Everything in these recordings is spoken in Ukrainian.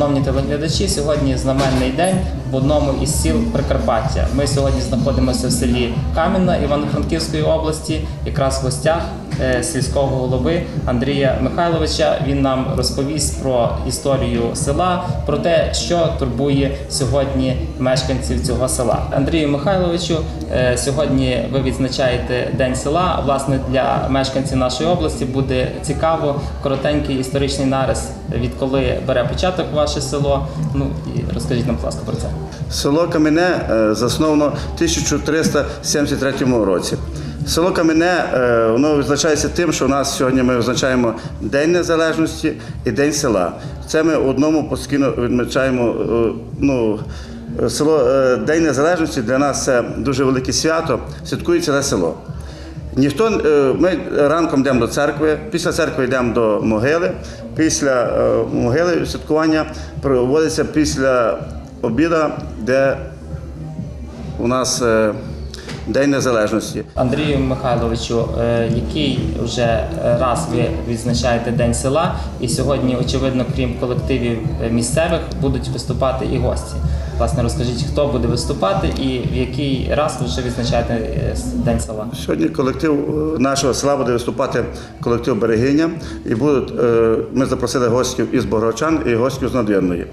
Шановні телеглядачі, сьогодні знаменний день в одному із сіл Прикарпаття. Ми сьогодні знаходимося в селі Кам'яна Івано-Франківської області, якраз в гостях е, сільського голови Андрія Михайловича. Він нам розповість про історію села, про те, що турбує сьогодні мешканців цього села. Андрію Михайловичу, е, сьогодні ви відзначаєте День села. Власне, для мешканців нашої області буде цікаво коротенький історичний нарис, відколи бере початок ваше село. Ну і розкажіть нам, будь ласка, про це. Село Кам'яне е, засновано в 1373 році. Село Кам'яне е, воно визначається тим, що у нас сьогодні ми визначаємо День Незалежності і День села. Це ми одному постійно відмічаємо. е, Ну, село День Незалежності для нас це дуже велике свято, святкує ціле село. Ніхто ми ранком йдемо до церкви, після церкви йдемо до могили. Після могили святкування проводиться після обіда, де у нас е, День Незалежності. Андрію Михайловичу, е, який вже раз ви відзначаєте День села, і сьогодні, очевидно, крім колективів е, місцевих, будуть виступати і гості. Власне, розкажіть, хто буде виступати і в який раз ви вже відзначаєте День села? Сьогодні колектив нашого села буде виступати колектив Берегиня. І будуть, ми запросили гостів із Богородчан і гостів з Надвірної.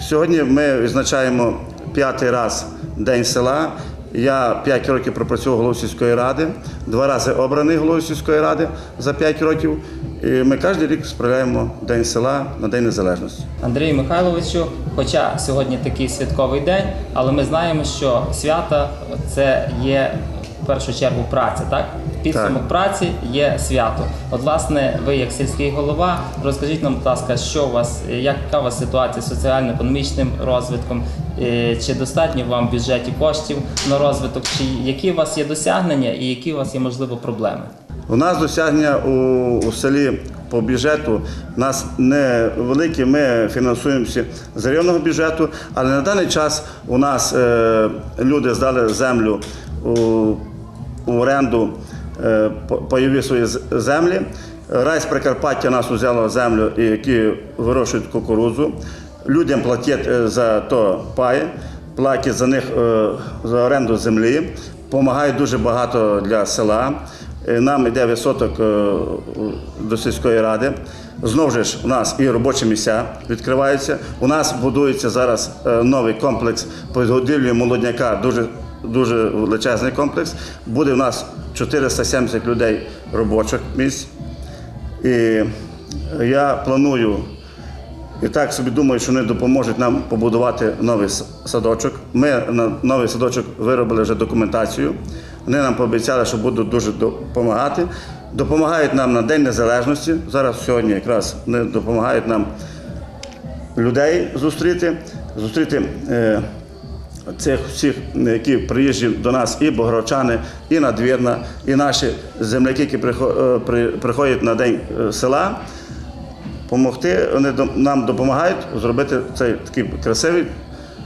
Сьогодні ми відзначаємо п'ятий раз День села. Я 5 років пропрацював головою сільської ради, два рази обраний головою сільської ради за 5 років. І ми кожен рік справляємо День села на День Незалежності. Андрію Михайловичу, хоча сьогодні такий святковий день, але ми знаємо, що свята це є в першу чергу праця, так? Підсумок Так. праці є свято. От, власне, ви як сільський голова, розкажіть нам, будь ласка, що у вас, яка у вас ситуація з соціально-економічним розвитком, Е, чи достатньо вам в бюджеті коштів на розвиток, чи які у вас є досягнення і які у вас є можливо проблеми? У нас досягнення у, у селі по бюджету у нас не великі. Ми фінансуємося з районного бюджету, але на даний час у нас е, люди здали землю у, у оренду, пайові свої землі. Райс Прикарпаття нас взяло землю, які вирощують кукурудзу. Людям платять е, за то пай, платять за них е, за оренду землі, допомагають дуже багато для села. Е, Нам йде відсоток е, до сільської ради. Знову ж у нас і робочі місця відкриваються. У нас будується зараз е, новий комплекс по відгодівлі молодняка, дуже, дуже величезний комплекс. Буде у нас 470 людей робочих місць. І я планую і так собі думаю, що вони допоможуть нам побудувати новий садочок. Ми на новий садочок виробили вже документацію. Вони нам пообіцяли, що будуть дуже допомагати. Допомагають нам на День Незалежності. Зараз сьогодні якраз вони допомагають нам людей зустріти, зустріти е, цих всіх, які приїжджі до нас, і богородчани, і надвірна, і наші земляки, які е, приходять на день е, села допомогти. Вони нам допомагають зробити цей такий красивий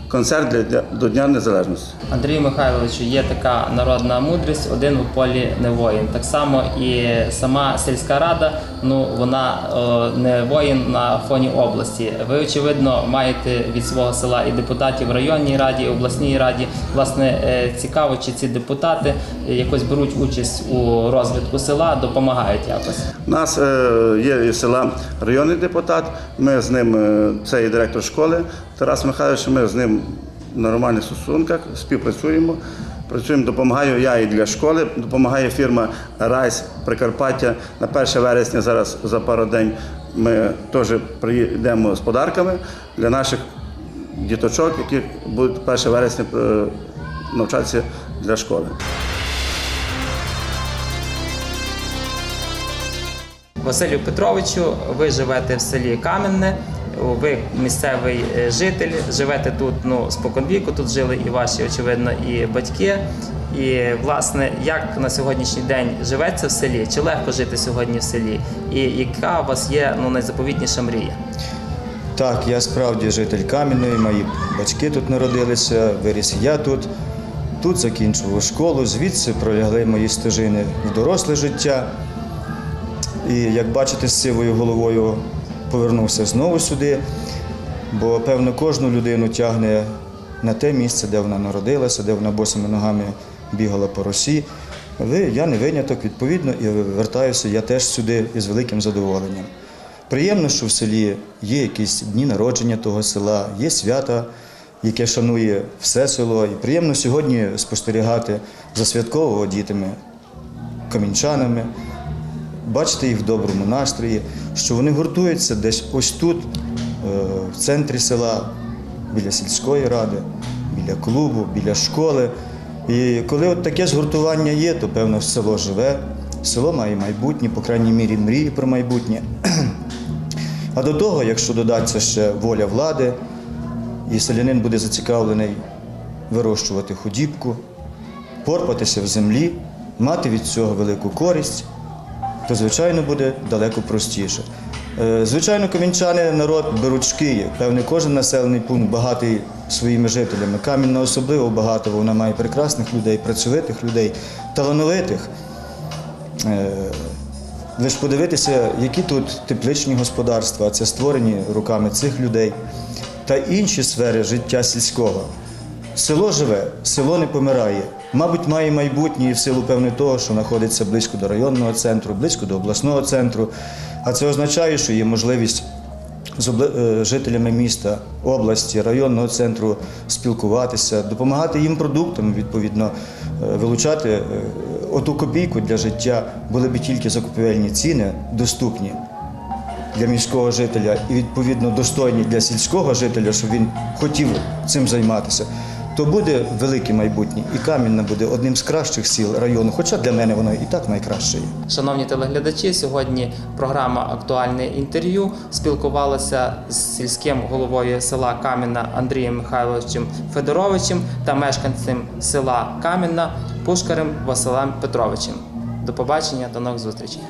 концерт для, для до Дня Незалежності. Андрію Михайловичу, є така народна мудрість: один у полі не воїн. Так само і сама сільська рада, ну вона е, не воїн на фоні області. Ви очевидно маєте від свого села і депутатів в районній раді, і обласній раді. Власне, е, цікаво, чи ці депутати якось беруть участь у розвитку села, допомагають якось. У нас е, є із села районний депутат. Ми з ним, е, це і директор школи Тарас Михайлович. Ми з ним нормальних стосунках співпрацюємо. Працюємо, допомагаю я і для школи. Допомагає фірма Райс Прикарпаття. На 1 вересня зараз за пару день ми теж приїдемо з подарками для наших діточок, які будуть 1 вересня е, навчатися для школи. Василю Петровичу, ви живете в селі Кам'яне, ви місцевий е, житель, живете тут ну, споконвіку, тут жили і ваші, очевидно, і батьки. І, власне, як на сьогоднішній день живеться в селі? Чи легко жити сьогодні в селі? І яка у вас є ну, найзаповітніша мрія? Так, я справді житель Кам'яної, мої батьки тут народилися, виріс я тут. Тут закінчував школу, звідси пролягли мої стежини в доросле життя. І як бачите, з сивою головою повернувся знову сюди. бо певно кожну людину тягне на те місце, де вона народилася, де вона босими ногами бігала по росі. Ви, я не виняток, відповідно, і вертаюся я теж сюди із великим задоволенням. Приємно, що в селі є якісь дні народження того села, є свята, яке шанує все село. І приємно сьогодні спостерігати за святково дітями камінчанами, бачити їх в доброму настрої, що вони гуртуються десь ось тут, е, в центрі села, біля сільської ради, біля клубу, біля школи. І коли от таке згуртування є, то певно село живе, село має майбутнє, по крайній мірі мріє про майбутнє. А до того, якщо додаться ще воля влади, і селянин буде зацікавлений вирощувати худібку, порпатися в землі, мати від цього велику користь, то, звичайно, буде далеко простіше. Е, Звичайно, камінчани народ беручки. Певне, кожен населений пункт багатий своїми жителями. Камінна особливо багато, вона має прекрасних людей, працьовитих людей, талановитих. Е, Лише подивитися, які тут тепличні господарства, це створені руками цих людей, та інші сфери життя сільського. Село живе, село не помирає. Мабуть, має майбутнє в силу певне того, що знаходиться близько до районного центру, близько до обласного центру. А це означає, що є можливість з е, жителями міста, області, районного центру спілкуватися, допомагати їм продуктами, відповідно, е, вилучати е, оту копійку для життя, були б тільки закупівельні ціни доступні для міського жителя і відповідно достойні для сільського жителя, щоб він хотів цим займатися, то буде велике майбутнє. І Кам'янна буде одним з кращих сіл району, хоча для мене воно і так найкраще є. Шановні телеглядачі, сьогодні програма Актуальне інтерв'ю спілкувалася з сільським головою села Кам'яна Андрієм Михайловичем Федоровичем та мешканцем села Кам'яна Пушкарем Василем Петровичем. До побачення, до нових зустрічей.